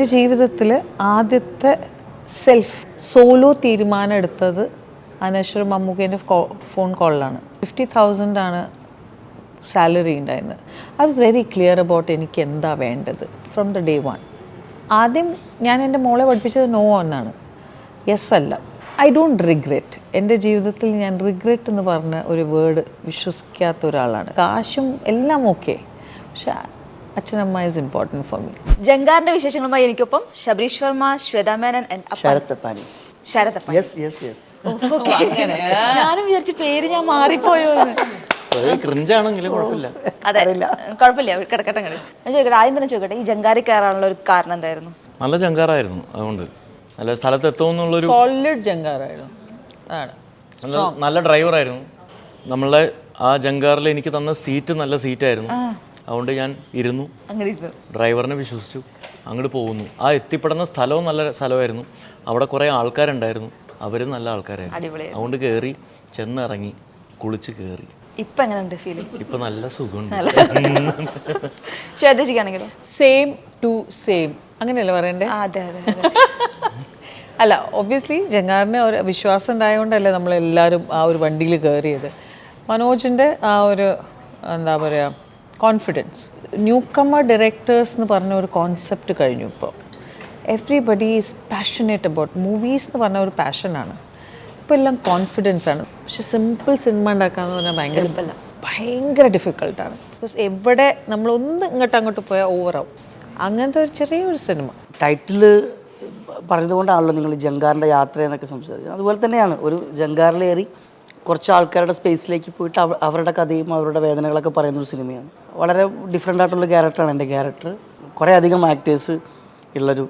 എന്റെ ജീവിതത്തിൽ ആദ്യത്തെ സെൽഫ് സോലോ തീരുമാനം എടുത്തത് അനശ്വർ മമ്മൂക്കേന്റെ ഫോൺ കോളിലാണ് ഫിഫ്റ്റി തൗസൻഡ് ആണ് സാലറി ഉണ്ടായിരുന്നത്. I was very clear about എനിക്ക് എന്താ വേണ്ടത് ഫ്രം ദ ഡേ വൺ ആദ്യം ഞാൻ എന്റെ മോളെ പഠിപ്പിച്ചത് നോ എന്നാണ് യെസ് അല്ല. ഐ ഡോണ്ട് റിഗ്രറ്റ് എന്റെ ജീവിതത്തിൽ ഞാൻ റിഗ്രറ്റ് എന്ന് പറഞ്ഞ ഒരു വേർഡ് വിശ്വസിക്കാത്ത ഒരാളാണ്. കാശും എല്ലാം ഓക്കെ പക്ഷെ അച്ഛനമ്മ ഇസ് ഇമ്പോർട്ടന്റ് ഫോർ മീ ജങ്കാറിന്റെ വിശേഷങ്ങളുമായി എനിക്കൊപ്പം ശബരീഷ് വർമ്മ ശ്വേതാ മേനൻ. ശരത്തപ്പാനി. ശരതപ്പൻ യെസ് യെസ് യെസ് ഞാനും വിചാരിച്ചു പേര് ഞാൻ മാറിപ്പോയോ എന്ന്. ക്രിഞ്ചാണെങ്കിലും കുഴപ്പമില്ല. അതെ. കുഴപ്പമില്ല. കിടക്കട്ടെ അങ്ങട്. ഞാൻ ചോദിക്കട്ടെ ആദ്യം തന്നെ ചോദിക്കട്ടെ ഈ ജങ്കാരി കയറാനുള്ള ഒരു കാരണം എന്തായിരുന്നു? നല്ല ജങ്കാറായിരുന്നു അതുകൊണ്ട്. നല്ല സ്ഥലത്ത് എത്തുമെന്നുള്ളൊരു സോളിഡ് ജങ്കാറായിരുന്നു. അതാണ്. നല്ല നല്ല ഡ്രൈവറായിരുന്നു നമ്മളെ ആ ജങ്കാറിൽ എനിക്ക് തന്ന സീറ്റ് നല്ല സീറ്റായിരുന്നു അതുകൊണ്ട് ഞാൻ ഇരുന്നു. അങ്ങനെ ഇരുന്നു ഡ്രൈവറിനെ വിശ്വസിച്ചു. അങ്ങോട്ട് പോകുന്നു. ആ എത്തിപ്പെടുന്ന സ്ഥലവും നല്ല സ്ഥലമായിരുന്നു. അവിടെ കുറേ ആൾക്കാരുണ്ടായിരുന്നു. അവരും നല്ല ആൾക്കാരായിരുന്നു. അതുകൊണ്ട് കയറി ചെന്നിറങ്ങി കുളിച്ച് കയറി ഇപ്പൊ എങ്ങനെയുണ്ട് ഫീലിംഗ് ഇപ്പൊ നല്ല സുഖമുണ്ട്. സെയിം ടു സെയിം അങ്ങനെയല്ലേ പറയണ്ടേ? അതെ അതെ അതെ. അല്ല ഒബ്വിയസ്ലി ജങ്ങാറിന് ഒരു വിശ്വാസം ഉണ്ടായതുകൊണ്ടല്ലേ നമ്മളെല്ലാവരും ആ ഒരു വണ്ടിയിൽ കയറിയത് മനോജിന്റെ ആ ഒരു എന്താ പറയുക കോൺഫിഡൻസ് ന്യൂ കമ്മർ ഡയറക്ടേഴ്സ് എന്ന് പറഞ്ഞ ഒരു കോൺസെപ്റ്റ് കഴിഞ്ഞു ഇപ്പോൾ. Everybody is passionate about movies എന്ന് പറഞ്ഞ ഒരു പാഷനാണ് ഇപ്പോൾ എല്ലാം കോൺഫിഡൻസ് ആണ്. പക്ഷെ സിമ്പിൾ സിനിമ ഉണ്ടാക്കാന്ന് പറഞ്ഞാൽ ഭയങ്കര ഭയങ്കര ഡിഫിക്കൾട്ടാണ് ബിക്കോസ് എവിടെ നമ്മളൊന്ന് ഇങ്ങോട്ട് അങ്ങോട്ട് പോയാൽ ഓവറാവും അങ്ങനത്തെ ഒരു ചെറിയൊരു സിനിമ ടൈറ്റിൽ പറഞ്ഞതുകൊണ്ടാണല്ലോ നിങ്ങൾ ജങ്കാറിന്റെ യാത്ര എന്നൊക്കെ സംസാരിച്ചത്. അതുപോലെ തന്നെയാണ് ഒരു ജങ്കാറിലേറി കുറച്ച് ആൾക്കാരുടെ സ്പേസിലേക്ക് പോയിട്ട് അവ അവരുടെ കഥയും അവരുടെ വേദനകളൊക്കെ പറയുന്ന ഒരു സിനിമയാണ് വളരെ ഡിഫറെന്റ് ആയിട്ടുള്ള ക്യാരക്ടറാണ് എന്റെ ക്യാരക്ടർ കുറേ അധികം ആക്ടേഴ്സ് ഉള്ളൊരു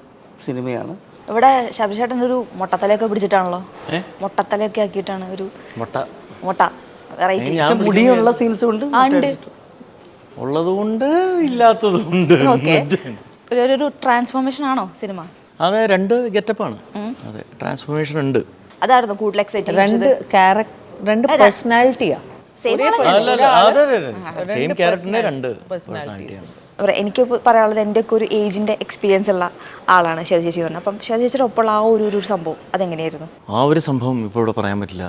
സിനിമയാണ് ഇവിടെ ശബരിശേട്ടൻ ഒരു മുട്ടത്തലയൊക്കെ പിടിച്ചിട്ടാണല്ലോ? മുട്ടത്തലയൊക്കെ ആക്കിയിട്ടാണ് ഒരു മുട്ട. മൊട്ട. മുടിയുള്ള സീൻസ് ഉണ്ട്. ഉള്ളതുകൊണ്ട് ഇല്ലാത്തതുകൊണ്ട് ഒരു ഒരു ട്രാൻസ്ഫോർമേഷൻ ആണോ സിനിമ അതെ രണ്ട് ഗെറ്റപ്പാണ് അതെ ട്രാൻസ്ഫോർമേഷൻ ഉണ്ട്. അതായിരുന്നു കൂടുതൽ എക്സൈറ്റ് രണ്ട് ക്യാരക്ടർ രണ്ട് പേഴ്സണാലിറ്റിയാ സെയിം ക്യാരക്ടറിന്റെ രണ്ട് പേഴ്സണാലിറ്റിയാണ് എനിക്ക് പറയാനുള്ളത് എന്റെ ഒക്കെ ഒരു ഏജിന്റെ എക്സ്പീരിയൻസ് ഉള്ള ആളാണ് ശരി ചേച്ചി പറഞ്ഞത്. അപ്പം ശരി ചേച്ചിയുടെ ഒപ്പമുള്ള ആ ഒരു ഒരു സംഭവം അതെങ്ങനെയായിരുന്നു? ആ ഒരു സംഭവം ഇപ്പോൾ ഇവിടെ പറയാൻ പറ്റില്ല.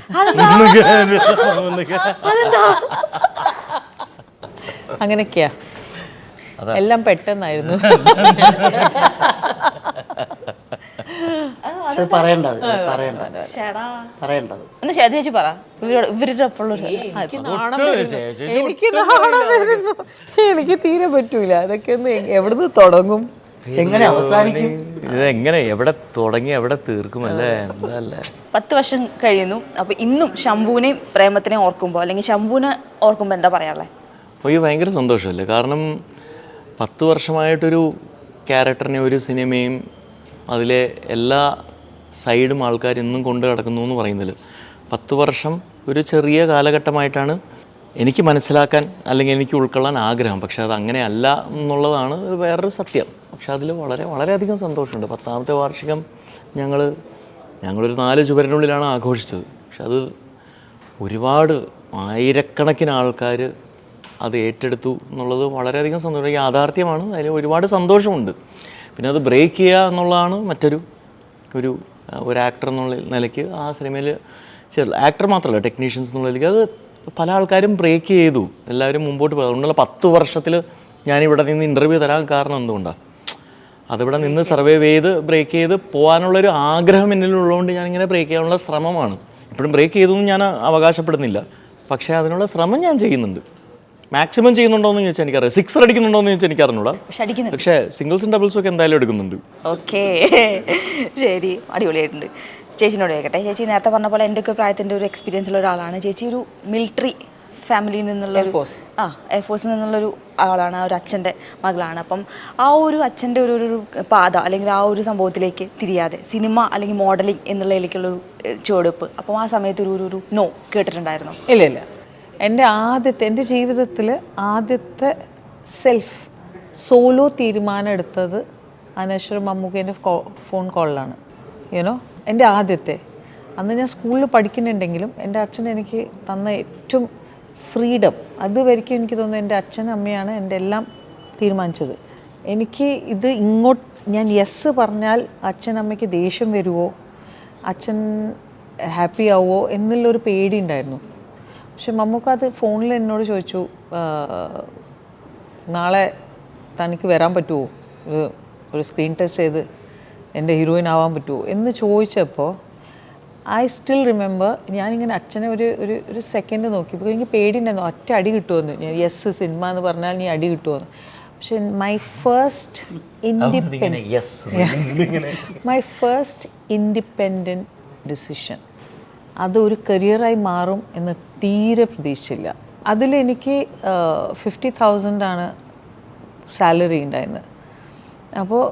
അങ്ങനെയൊക്കെയാ. എല്ലാം പെട്ടെന്നായിരുന്നു. പക്ഷെ പറയണ്ടത് ഒന്ന് ചേച്ചി പറ. ഇവരോട് ഇവരുടെ എനിക്ക് നാണം വരുന്നു. എനിക്ക് തീരെ പറ്റൂല. അതൊക്കെ ഒന്ന് എവിടുന്ന് തുടങ്ങും? എങ്ങനെ അവസാനിക്കും? ഇത് എങ്ങനെ എവിടെ തുടങ്ങി എവിടെ തീർക്കും അല്ലേ? എന്തല്ലേ? പത്ത് വർഷം കഴിയുന്നു. അപ്പൊ ഇന്നും ശംഭുവിനെയും പ്രേമത്തിനെയും ഓർക്കുമ്പോ അല്ലെങ്കിൽ ശംഭുവിനെ ഓർക്കുമ്പോ എന്താ പറയാനുള്ളത് അപ്പോൾ ഈ ഭയങ്കര സന്തോഷമല്ലേ? കാരണം പത്ത് വർഷമായിട്ടൊരു ക്യാരക്ടറിനെ ഒരു സിനിമയും അതിലെ എല്ലാ സൈഡും ആൾക്കാർ ഇന്നും കൊണ്ട് നടക്കുന്നു എന്ന് പറയുന്നില്ല പത്ത് വർഷം ഒരു ചെറിയ കാലഘട്ടമായിട്ടാണ് എനിക്ക് മനസ്സിലാക്കാൻ അല്ലെങ്കിൽ എനിക്ക് ഉൾക്കൊള്ളാൻ ആഗ്രഹം. പക്ഷേ അത് അങ്ങനെയല്ല എന്നുള്ളതാണ് വേറൊരു സത്യം. പക്ഷേ അതിൽ വളരെ വളരെയധികം സന്തോഷമുണ്ട്. പത്താമത്തെ വാർഷികം ഞങ്ങൾ ഞങ്ങളൊരു നാല് ചുവരിനുള്ളിലാണ് ആഘോഷിച്ചത്. പക്ഷെ അത് ഒരുപാട് ആയിരക്കണക്കിന് ആൾക്കാർ അത് ഏറ്റെടുത്തു എന്നുള്ളത് വളരെയധികം സന്തോഷം. യാഥാർത്ഥ്യമാണ്. അതിൽ ഒരുപാട് സന്തോഷമുണ്ട്. പിന്നെ അത് ബ്രേക്ക് ചെയ്യുക എന്നുള്ളതാണ് മറ്റൊരു ഒരു ഒരു ആക്ടർ എന്നുള്ള നിലയ്ക്ക് ആ സിനിമയിൽ ചെറു ആക്ടർ മാത്രമല്ല ടെക്നീഷ്യൻസ് എന്നുള്ള നിലയ്ക്ക് അത് പല ആൾക്കാരും ബ്രേക്ക് ചെയ്തു. എല്ലാവരും മുമ്പോട്ട് പോയി. അതുകൊണ്ടുള്ള പത്ത് വർഷത്തിൽ ഞാനിവിടെ നിന്ന് ഇന്റർവ്യൂ തരാൻ കാരണം എന്തുകൊണ്ടാണ് അതിവിടെ നിന്ന് സർവേ ചെയ്ത് ബ്രേക്ക് ചെയ്ത് പോകാനുള്ളൊരു ആഗ്രഹം എന്നിലുള്ളതുകൊണ്ട് ഞാനിങ്ങനെ ബ്രേക്ക് ചെയ്യാനുള്ള ശ്രമമാണ്. ഇപ്പോഴും ബ്രേക്ക് ചെയ്തൊന്നും ഞാൻ അവകാശപ്പെടുന്നില്ല. പക്ഷേ അതിനുള്ള ശ്രമം ഞാൻ ചെയ്യുന്നുണ്ട്. മാക്സിമം ചെയ്യുന്നുണ്ടോ എന്ന് ചോദിച്ചാൽ എനിക്കറിയാം സിക്സർ അടിക്കുന്നുണ്ടോ എന്ന് ചോദിച്ചാൽ എനിക്ക് അറിഞ്ഞൂടാ പക്ഷെ സിംഗിൾസും ഡബിൾസും ഒക്കെ എന്തായാലും എടുക്കുന്നുണ്ട്. ഓക്കെ. ശരി. അടിപൊളിയായിട്ടുണ്ട്. ചേച്ചിനോട് ചോദിക്കട്ടെ. ചേച്ചി നേരത്തെ പറഞ്ഞ പോലെ എന്റെ ഒക്കെ പ്രായത്തിന്റെ ഒരു എക്സ്പീരിയൻസ് ഉള്ള ഒരാളാണ്. ചേച്ചി ഒരു മിലിറ്ററി ഫാമിലിയിൽ നിന്നുള്ള ഒരു ആ എയർഫോഴ്സിൽ നിന്നുള്ളൊരു ആളാണ്. ആ ഒരു അച്ഛന്റെ മകളാണ്. അപ്പം ആ ഒരു അച്ഛന്റെ ഒരു ഒരു പാത അല്ലെങ്കിൽ ആ ഒരു സംഭവത്തിലേക്ക് തിരിയാതെ സിനിമ അല്ലെങ്കിൽ മോഡലിംഗ് എന്നുള്ളതിലേക്കുള്ള ഒരു ഏഹ്, ചുവടുവെപ്പ്. അപ്പം ആ സമയത്ത് ഒരു ഒരു- ഒരു നോ കേട്ടിട്ടുണ്ടായിരുന്നു? ഇല്ല ഇല്ല. എന്റെ ആദ്യത്തെ എന്റെ ജീവിതത്തിൽ ആദ്യത്തെ സെൽഫ് സോലോ തീരുമാനം എടുത്തത് അനേശ്വരം മമ്മൂക്കേന്റെ ഫോൺ കോളിലാണ് യുനോ എന്റെ ആദ്യത്തെ. അന്ന് ഞാൻ സ്കൂളിൽ പഠിക്കുന്നുണ്ടെങ്കിലും എന്റെ അച്ഛൻ എനിക്ക് തന്ന ഏറ്റവും ഫ്രീഡം അതുവരെയ്ക്കും എനിക്ക് തോന്നുന്നു എന്റെ അച്ഛനും അമ്മയാണ് എന്റെ എല്ലാം തീരുമാനിച്ചത്. എനിക്ക് ഇത് ഇങ്ങോട്ട് ഞാൻ യെസ് പറഞ്ഞാൽ അച്ഛനമ്മയ്ക്ക് ദേഷ്യം വരുമോ അച്ഛൻ ഹാപ്പി ആവുമോ എന്നുള്ളൊരു പേടി ഉണ്ടായിരുന്നു. പക്ഷെ മമ്മൂക്ക അത് ഫോണിൽ എന്നോട് ചോദിച്ചു നാളെ തനിക്ക് വരാൻ പറ്റുമോ? ഒരു ഒരു സ്ക്രീൻ ടെസ്റ്റ് ചെയ്ത് എന്റെ ഹീറോയിൻ ആവാൻ പറ്റുമോ? എന്ന് ചോദിച്ചപ്പോൾ ഐ സ്റ്റിൽ റിമെമ്പർ ഞാനിങ്ങനെ അച്ഛനെ ഒരു ഒരു ഒരു സെക്കൻഡ് നോക്കി അപ്പോൾ എനിക്ക് പേടിയുണ്ടായിരുന്നു. ഒറ്റ അടി കിട്ടുമെന്ന്. ഞാൻ യെസ് സിനിമ എന്ന് പറഞ്ഞാൽ നീ അടി കിട്ടുമെന്ന്. പക്ഷെ my first independent my first independent decision അതൊരു കരിയറായി മാറും എന്ന് തീരെ പ്രതീക്ഷിച്ചില്ല അതിലെനിക്ക് ഫിഫ്റ്റി തൗസൻഡാണ് സാലറി ഉണ്ടായിരുന്നത് അപ്പോൾ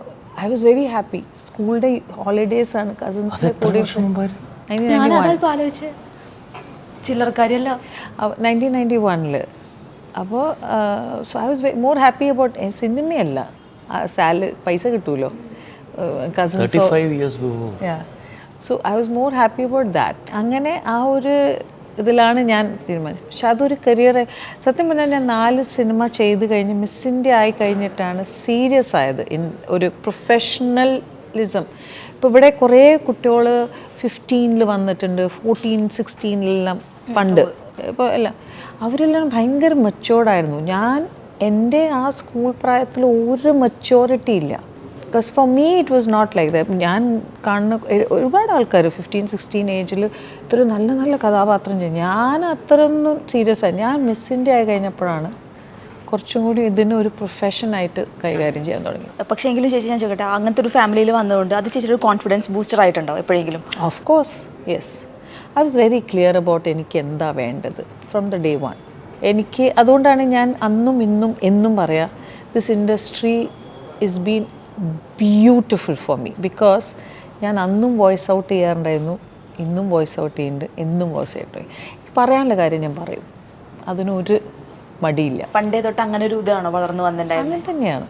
I was very happy school day holidays ആണ് കസിൻസിന്റെ കൂടെ നയന്റീൻ നയന്റി അപ്പോൾ so I was more happy about സിനിമയല്ല salary പൈസ കിട്ടുമല്ലോ കസിൻസോ so I was more happy about that അങ്ങനെ ആ ഒരു ഇതിലാണ് ഞാൻ തീരുമാനിച്ചത്. പക്ഷെ അതൊരു കരിയർ സത്യം പറഞ്ഞാൽ ഞാൻ നാല് സിനിമ ചെയ്ത് കഴിഞ്ഞ് മിസ് ഇന്ത്യ ആയി കഴിഞ്ഞിട്ടാണ് സീരിയസ് ആയത്. ഇൻ ഒരു പ്രൊഫഷണലിസം ഇപ്പോൾ ഇവിടെ കുറേ കുട്ടികൾ ഫിഫ്റ്റീനിൽ വന്നിട്ടുണ്ട് ഫോർട്ടീൻ സിക്സ്റ്റീനിലെല്ലാം പണ്ട്. ഇപ്പോൾ എല്ലാം അവരെല്ലാം ഭയങ്കര മെച്ചോർഡായിരുന്നു ഞാൻ എന്റെ ആ സ്കൂൾ പ്രായത്തിൽ ഒരു മെച്ചോറിറ്റി ഇല്ല. Because for me it was not like that ഞാൻ കാണുന്ന ഒരുപാട് ആൾക്കാർ ഫിഫ്റ്റീൻ സിക്സ്റ്റീൻ ഏജിൽ ഇത്ര നല്ല നല്ല കഥാപാത്രം ചെയ്യും. ഞാൻ അത്രയൊന്നും സീരിയസ് ആയി ഞാൻ മിസ്സിന്റെ ആയി കഴിഞ്ഞപ്പോഴാണ് കുറച്ചും കൂടി ഇതിനെ ഒരു പ്രൊഫഷനായിട്ട് കൈകാര്യം ചെയ്യാൻ തുടങ്ങി പക്ഷേ എങ്കിലും ചേച്ചി ഞാൻ ചോദിക്കട്ടെ അങ്ങനത്തെ ഒരു ഫാമിലിയിൽ വന്നതുകൊണ്ട് അത് ചേച്ചിയുടെ ഒരു കോൺഫിഡൻസ് ബൂസ്റ്റർ ആയിട്ടുണ്ടോ എപ്പോഴെങ്കിലും? Of course yes I was very clear about എനിക്ക് എന്താ വേണ്ടത് ഫ്രം ദ ഡേ വൺ എനിക്ക് അതുകൊണ്ടാണ് ഞാൻ അന്നും ഇന്നും എന്നും പറയാം this industry is been beautiful for me because ഞാൻ അന്നും വോയിസ് ഔട്ട് ചെയ്യാറുണ്ടായിരുന്നു ഇന്നും വോയിസ് ഔട്ട് ചെയ്യുന്നുണ്ട് എന്നും വോയിസ് ഔട്ട് ചെയ്യും. പറയാനുള്ള കാര്യം ഞാൻ പറയും. അതിനൊരു മടിയില്ല. പണ്ടേ തൊട്ട് അങ്ങനെ ഒരു ഇതാണോ വളർന്നു വന്നിട്ടുണ്ടായിരുന്നത് അങ്ങനെ തന്നെയാണ്.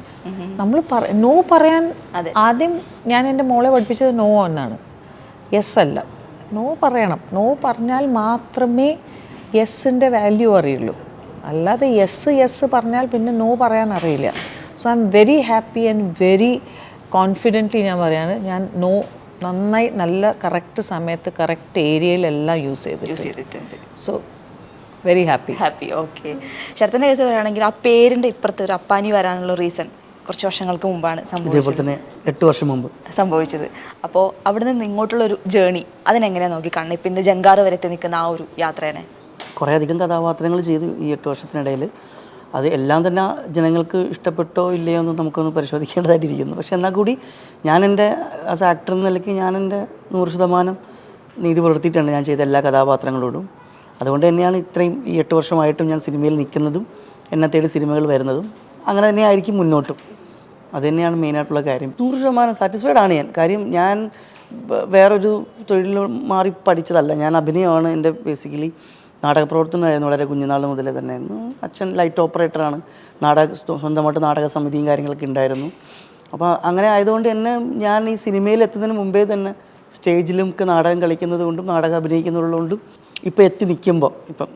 നമ്മൾ പറ നോ പറയാൻ ആദ്യം ഞാൻ എന്റെ മോളെ പഠിപ്പിച്ചത് നോ എന്നാണ്. യെസ് അല്ല. നോ പറയണം. നോ പറഞ്ഞാൽ മാത്രമേ യെസ്സിന്റെ വാല്യൂ അറിയുള്ളൂ. അല്ലാതെ യെസ് യെസ് പറഞ്ഞാൽ പിന്നെ നോ പറയാൻ അറിയില്ല. So I am very happy and very confidently ഞാൻ പറയാണ് ഞാൻ നോ നന്നായി നല്ല കറക്റ്റ് സമയത്ത് കറക്റ്റ് ഏരിയയിലെല്ലാം യൂസ് ചെയ്ത് യൂസ് ചെയ്തിട്ടുണ്ട്. So very happy happy okay ശരത്തിന്റെ case പറയുകയാണെങ്കിൽ ആ പേരിന്റെ ഇപ്പുറത്ത് ഒരു അപ്പാനി വരാനുള്ള റീസൺ കുറച്ച് വർഷങ്ങൾക്ക് മുമ്പാണ് സംഭവിച്ചത്. ഇതേപോലെ തന്നെ എട്ട് വർഷം മുമ്പ്. സംഭവിച്ചത്. അപ്പോൾ അവിടെ നിന്ന് ഇങ്ങോട്ടുള്ള ഒരു ജേണി അതിനെങ്ങനെയാണ് നോക്കി കാണുന്നത് ഇപ്പം ഇന്ന് ജങ്കാറ് വരെ എത്തി നിൽക്കുന്ന ആ ഒരു യാത്രേനെ. കുറേ അധികം കഥാപാത്രങ്ങൾ ചെയ്തു ഈ എട്ട് വർഷത്തിനിടയിൽ. അത് എല്ലാം തന്നെ ജനങ്ങൾക്ക് ഇഷ്ടപ്പെട്ടോ ഇല്ലയോ എന്ന് നമുക്കൊന്ന് പരിശോധിക്കേണ്ടതായിട്ടിരിക്കുന്നു. പക്ഷെ എന്നാൽ കൂടി ഞാൻ എന്റെ ആസ് ആക്ടർ എന്ന നിലയ്ക്ക് ഞാൻ എന്റെ നൂറ് ശതമാനം നീതി പുലർത്തിയിട്ടുണ്ട്. ഞാൻ ചെയ്ത എല്ലാ കഥാപാത്രങ്ങളോടും. അതുകൊണ്ട് തന്നെയാണ് ഇത്രയും ഈ എട്ട് വർഷമായിട്ടും ഞാൻ സിനിമയിൽ നിൽക്കുന്നതും എന്നെ തേടി സിനിമകൾ വരുന്നതും അങ്ങനെ തന്നെയായിരിക്കും മുന്നോട്ടും. അത് തന്നെയാണ് മെയിനായിട്ടുള്ള കാര്യം. നൂറ് ശതമാനം സാറ്റിസ്ഫൈഡ് ആണ് ഞാൻ. കാര്യം ഞാൻ വേറൊരു തൊഴിൽ മാറി പഠിച്ചതല്ല. ഞാൻ അഭിനയമാണ് എന്റെ ബേസിക്കലി നാടക പ്രവർത്തനമായിരുന്നു വളരെ കുഞ്ഞുനാൾ മുതലേ തന്നെ ആയിരുന്നു അച്ഛൻ ലൈറ്റ് ഓപ്പറേറ്ററാണ് നാടക സ്വന്തമായിട്ട് നാടക സമിതിയും കാര്യങ്ങളൊക്കെ ഉണ്ടായിരുന്നു. അപ്പോൾ അങ്ങനെ ആയതുകൊണ്ട് തന്നെ ഞാൻ ഈ സിനിമയിൽ എത്തുന്നതിന് മുമ്പേ തന്നെ സ്റ്റേജിലും ഒക്കെ നാടകം കളിക്കുന്നത് കൊണ്ടും നാടകം അഭിനയിക്കുന്നതുകൊണ്ടും ഇപ്പോൾ എത്തി നിൽക്കുമ്പോൾ ഇപ്പം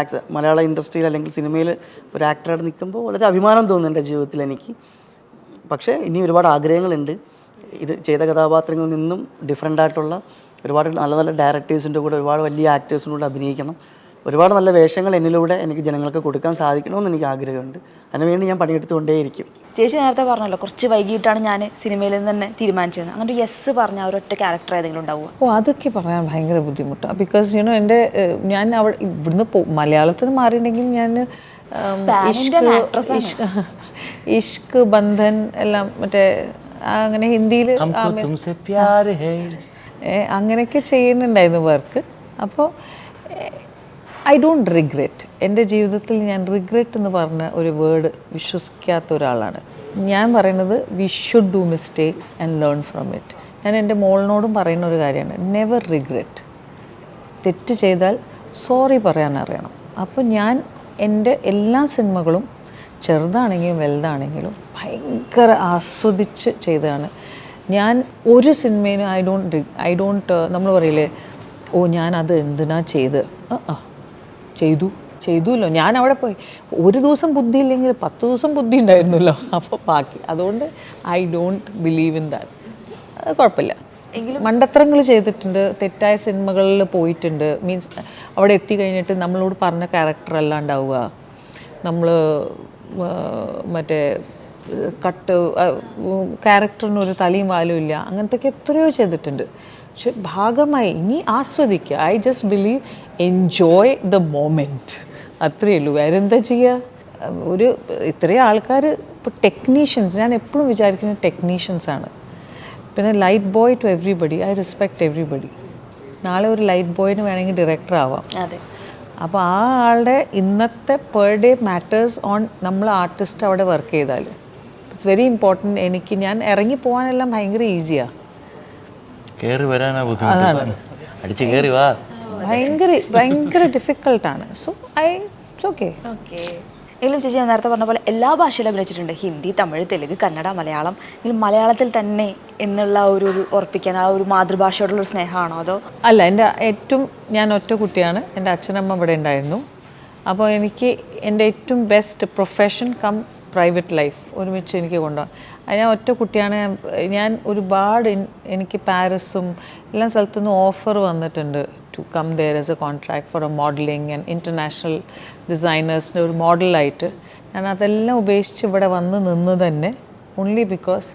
ആക്സ് മലയാള ഇൻഡസ്ട്രിയിൽ അല്ലെങ്കിൽ സിനിമയിൽ ഒരു ആക്ടറായിട്ട് നിൽക്കുമ്പോൾ വളരെ അഭിമാനം തോന്നുന്നു എന്റെ ജീവിതത്തിൽ എനിക്ക്. പക്ഷേ ഇനി ഒരുപാട് ആഗ്രഹങ്ങളുണ്ട്. ഇത് ചെയ്ത കഥാപാത്രങ്ങളിൽ നിന്നും ഡിഫറെന്റ് ആയിട്ടുള്ള ഒരുപാട് നല്ല നല്ല ഡയറക്ടേഴ്സിന്റെ കൂടെ ഒരുപാട് വലിയ ആക്ടേഴ്സിന്റെ കൂടെ അഭിനയിക്കണം. ഒരുപാട് നല്ല വേഷങ്ങൾ എന്നിലൂടെ എനിക്ക് ജനങ്ങൾക്ക് കൊടുക്കാൻ സാധിക്കണമെന്ന് എനിക്ക് ആഗ്രഹമുണ്ട്. അതിനുവേണ്ടി ഞാൻ പണിയെടുത്തുകൊണ്ടേയിരിക്കും. ചേച്ചി നേരത്തെ പറഞ്ഞല്ലോ കുറച്ച് വൈകിട്ടാണ് ഞാൻ സിനിമയിൽ നിന്ന് തന്നെ തീരുമാനിച്ചത്. അങ്ങനെ യെസ് പറഞ്ഞ ഒരു ഒറ്റ ക്യാരക്ടർ ഏതെങ്കിലും ഉണ്ടാവുക ഓ അതൊക്കെ പറയാൻ ഭയങ്കര ബുദ്ധിമുട്ടാണ് ബിക്കോസ് യുനോ എന്റെ ഞാൻ അവൾ ഇവിടുന്ന് മലയാളത്തിൽ മാറിയിട്ടുണ്ടെങ്കിൽ ഞാൻ ഇഷ്ക് ബന്ധൻ എല്ലാം മറ്റേ അങ്ങനെ ഹിന്ദിയിൽ അങ്ങനെയൊക്കെ ചെയ്യുന്നുണ്ടായിരുന്നു വർക്ക് അപ്പോൾ ഐ ഡോണ്ട് റിഗ്രറ്റ് എന്റെ ജീവിതത്തിൽ ഞാൻ റിഗ്രറ്റ് എന്ന് പറഞ്ഞ ഒരു വേർഡ് വിശ്വസിക്കാത്ത ഒരാളാണ്. ഞാൻ പറയുന്നത് we should do mistake and learn from it ഞാൻ എന്റെ മോളിനോടും പറയുന്ന ഒരു കാര്യമാണ്. നെവർ റിഗ്രറ്റ് തെറ്റ് ചെയ്താൽ സോറി പറയാൻ അറിയണം. അപ്പോൾ ഞാൻ എന്റെ എല്ലാ സിനിമകളും ചെറുതാണെങ്കിലും വലുതാണെങ്കിലും ഭയങ്കര ആസ്വദിച്ച് ചെയ്തതാണ്. ഞാൻ ഒരു സിനിമയിലും ഐ ഡോണ്ട് ഐ ഡോണ്ട് നമ്മൾ പറയില്ലേ ഓ ഞാൻ അത് എന്തിനാ ചെയ്ത് ആ, ചെയ്തു ചെയ്തുല്ലോ. ഞാൻ അവിടെ പോയി. ഒരു ദിവസം ബുദ്ധി ഇല്ലെങ്കിൽ പത്ത് ദിവസം ബുദ്ധി ഉണ്ടായിരുന്നല്ലോ അപ്പോൾ ബാക്കി. അതുകൊണ്ട് I don't believe in that അത് കുഴപ്പമില്ല. മണ്ടത്തരങ്ങൾ ചെയ്തിട്ടുണ്ട്. തെറ്റായ സിനിമകളിൽ പോയിട്ടുണ്ട്. മീൻസ് അവിടെ എത്തി കഴിഞ്ഞിട്ട് നമ്മളോട് പറഞ്ഞ ക്യാരക്ടർ അല്ല ഉണ്ടാവുക നമ്മൾ മറ്റേ കട്ട് ക്യാരക്ടറിന് ഒരു തലയും വാലും ഇല്ല. അങ്ങനത്തെയൊക്കെ എത്രയോ ചെയ്തിട്ടുണ്ട്. ഭാഗമായി ഇനി ആസ്വദിക്കുക. I just believe enjoy the moment അത്രയേ ഉള്ളൂ. വേറെ എന്താ ചെയ്യുക ഒരു ഇത്രയും ആൾക്കാർ ഇപ്പോൾ ടെക്നീഷ്യൻസ് ഞാൻ എപ്പോഴും വിചാരിക്കുന്നത് ടെക്നീഷ്യൻസ് ആണ്. പിന്നെ light boy to everybody I respect everybody നാളെ ഒരു ലൈറ്റ് ബോയിന് വേണമെങ്കിൽ ഡയറക്ടർ ആവാം. അതെ. അപ്പോൾ ആ ആളുടെ ഇന്നത്തെ പെർ ഡേ മാറ്റേഴ്സ് ഓൺ നമ്മൾ ആർട്ടിസ്റ്റ് അവിടെ വർക്ക് ചെയ്താൽ ഇറ്റ്സ് വെരി ഇമ്പോർട്ടന്റ് എനിക്ക് ഞാൻ ഇറങ്ങി പോകാനെല്ലാം ഭയങ്കര ഈസിയാണ് കയറി വരാനാ ബുദ്ധിമുട്ട്. അടിച്ച് കയറി വാ. ഭയങ്കര ഭയങ്കര ഡിഫിക്കൽട്ടാണ് so I it's okay okay എങ്കിലും ചേച്ചി ഞാൻ നേരത്തെ പറഞ്ഞ പോലെ എല്ലാ ഭാഷയിലും അഭിനയിച്ചിട്ടുണ്ട്. ഹിന്ദി തമിഴ് തെലുങ്ക് കന്നഡ മലയാളം. എങ്കിലും മലയാളത്തിൽ തന്നെ എന്നുള്ള ഒരു ഒരു ഉറപ്പിക്കാൻ ആ ഒരു മാതൃഭാഷയോടുള്ള ഒരു സ്നേഹമാണോ അതോ? അല്ല എന്റെ ഏറ്റവും ഞാൻ ഒറ്റ കുട്ടിയാണ്. എന്റെ അച്ഛനമ്മ ഇവിടെ ഉണ്ടായിരുന്നു. അപ്പോൾ എനിക്ക് എന്റെ ഏറ്റവും best profession cum private life ഒരുമിച്ച് എനിക്ക് കൊണ്ടുപോകാം. ഞാൻ ഒറ്റ കുട്ടിയാണ്. ഞാൻ- ഞാൻ ഒരുപാട് എനിക്ക് പാരീസും എല്ലാ സ്ഥലത്തുനിന്നും ഓഫർ വന്നിട്ടുണ്ട് to come there as a contract for a modeling and international ഡിസൈനേഴ്സിന്റെ ഒരു മോഡലായിട്ട് ഞാൻ അതെല്ലാം ഉപേക്ഷിച്ച് ഇവിടെ വന്ന് നിന്ന് തന്നെ ഓൺലി ബിക്കോസ്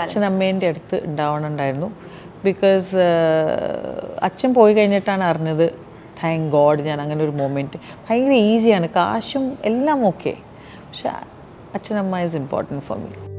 അച്ഛനമ്മേന്റെ അടുത്ത് ഉണ്ടാവണുണ്ടായിരുന്നു. ബിക്കോസ് അച്ഛൻ പോയി കഴിഞ്ഞിട്ടാണ് അറിഞ്ഞത് താങ്ക് ഗോഡ് ഞാൻ അങ്ങനെ ഒരു മൊമെന്റ് ഭയങ്കര ഈസിയാണ് കാശും എല്ലാം ഓക്കെ പക്ഷെ അച്ഛനമ്മ ഇസ് ഇമ്പോർട്ടന്റ് ഫോർ മീ